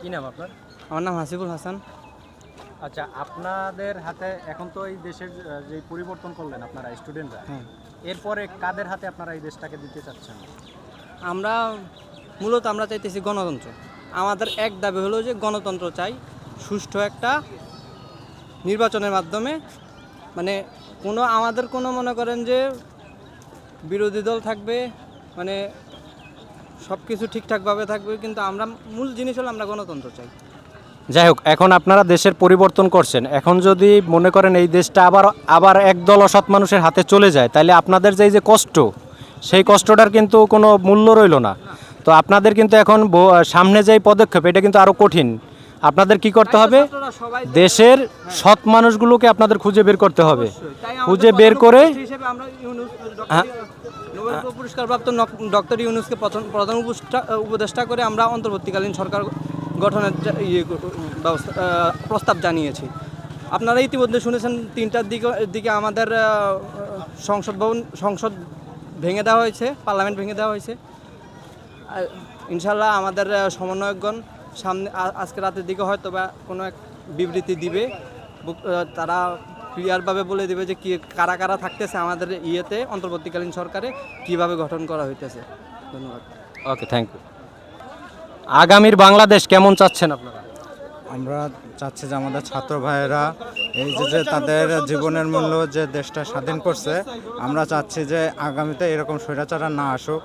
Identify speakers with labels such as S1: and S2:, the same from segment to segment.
S1: কি নাম আপনার?
S2: আমার নাম হাসিবুল হাসান।
S1: আচ্ছা আপনাদের হাতে এখন তো এই দেশের যে পরিবর্তন করলেন আপনারা স্টুডেন্টরা
S2: হ্যাঁ।
S1: এরপরে কাদের হাতে আপনারা এই দেশটাকে দিতে চাচ্ছেন?
S2: আমরা মূলত আমরা চাইতেছি গণতন্ত্র। আমাদের এক দাবি হলো যে গণতন্ত্র চাই সুষ্ঠু একটা নির্বাচনের মাধ্যমে। মানে কোনো আমাদের কোনো মনে করেন যে বিরোধী দল থাকবে মানে সব কিছু ঠিকঠাকভাবে থাকবে কিন্তু আমরা মূল জিনিস হলো আমরা গণতন্ত্র চাই।
S1: যাই হোক এখন আপনারা দেশের পরিবর্তন করছেন। এখন যদি মনে করেন এই দেশটা আবার আবার একদল অসৎ মানুষের হাতে চলে যায় তাহলে আপনাদের যে যে কষ্ট সেই কষ্টটার কিন্তু কোনো মূল্য রইল না। তো আপনাদের কিন্তু এখন সামনে যে পদক্ষেপ এটা কিন্তু আরও কঠিন। আপনাদের কি করতে হবে? দেশের সৎ মানুষগুলোকে আপনাদের খুঁজে বের করতে হবে। খুঁজে বের করে হ্যাঁ।
S2: নোবেল পুরস্কারপ্রাপ্ত ডক্টর ইউনুসকে প্রধান উপদেষ্টা- করে আমরা অন্তর্বর্তীকালীন সরকার গঠনের ইয়ে ব্যবস্থা প্রস্তাব জানিয়েছি। আপনারা ইতিমধ্যে শুনেছেন, তিনটার দিকে দিকে আমাদের সংসদ ভবন, সংসদ ভেঙে দেওয়া হয়েছে, পার্লামেন্ট ভেঙে দেওয়া হয়েছে। ইনশাল্লাহ আমাদের সমন্বয়কগণ সামনে আজকে রাতের দিকে হয়তো বা কোনো এক বিবৃতি দিবে। তারা ক্লিয়ারভাবে বলে দেবে যে কি কারা কারা থাকতেছে আমাদের ইয়েতে অন্তর্বর্তীকালীন সরকারে কীভাবে গঠন করা হইতেছে। ধন্যবাদ।
S1: ওকে থ্যাংক ইউ আগামীর বাংলাদেশ কেমন চাচ্ছেন আপনারা?
S3: আমরা চাচ্ছি যে আমাদের ছাত্র ভাইয়েরা এই যে যে তাদের জীবনের মূল্য যে দেশটা স্বাধীন করছে আমরা চাচ্ছি যে আগামীতে এরকম স্বৈরাচারা না আসুক।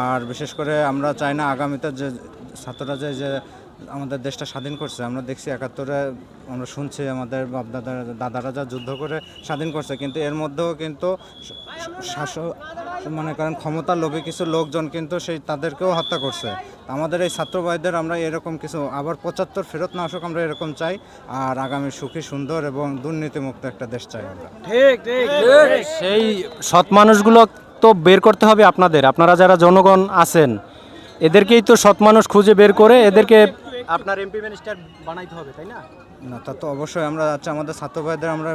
S3: আর বিশেষ করে আমরা চাই না আগামীতে যে ছাত্ররা যে যে আমাদের দেশটা স্বাধীন করছে। আমরা দেখছি একাত্তরে আমরা শুনছি আমাদের বাপ দাদারা দাদারা যা যুদ্ধ করে স্বাধীন করছে। কিন্তু এর মধ্যেও কিন্তু শাসক মনে করেন ক্ষমতার লোভে কিছু লোকজন কিন্তু সেই তাদেরকেও হত্যা করছে। আমাদের এই ছাত্র ভাইদের আমরা এরকম কিছু আবার পঁচাত্তর ফেরত না আসুক আমরা এরকম চাই। আর আগামী সুখী সুন্দর এবং দুর্নীতিমুক্ত একটা দেশ চাই আমরা। ঠিক।
S1: সেই সৎ মানুষগুলো তো বের করতে হবে আপনাদের। আপনারা যারা জনগণ আছেন এদেরকেই তো সৎ মানুষ খুঁজে বের করে এদেরকে আপনার এমপি মিনিস্টার বানাইতে হবে তাই না?
S3: না তা তো অবশ্যই আমরা যাচ্ছি আমাদের ছাত্র ভাইদের আমরা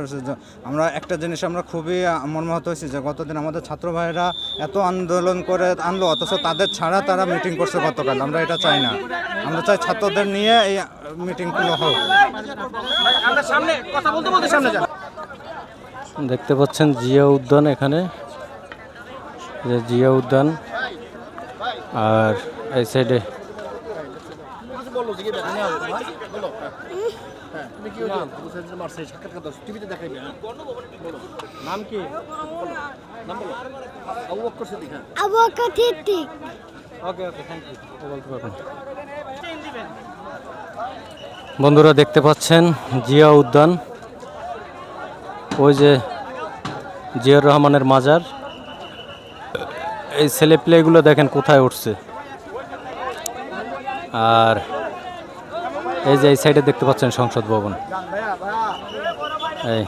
S3: আমরা একটা জিনিস আমরা খুবই মর্মাহত হয়েছি যে গতদিন আমাদের ছাত্র ভাইরা এত আন্দোলন করে আনলো অথচ তাদের ছাড়া তারা মিটিং করছে গতকাল আমরা এটা চাই না। আমরা চাই ছাত্রদের নিয়ে এই মিটিংগুলো হোক।
S1: দেখতে পাচ্ছেন জিয়া উদ্যান এখানে। যে জিয়া উদ্যান। আর এই সাইডে নাম কি?
S4: Abu Bakar Siddique
S1: okay okay thank you বলতে পারবেন বন্ধুরা দেখতে পাচ্ছেন জিয়া উদ্যান। ওই যে জিয়াউর রহমানের মাজার। এই ছেলে প্লেগুলো দেখেন কোথায় উঠছে। আর এই যে এই সাইডে দেখতে পাচ্ছেন সংসদ ভবন। এই।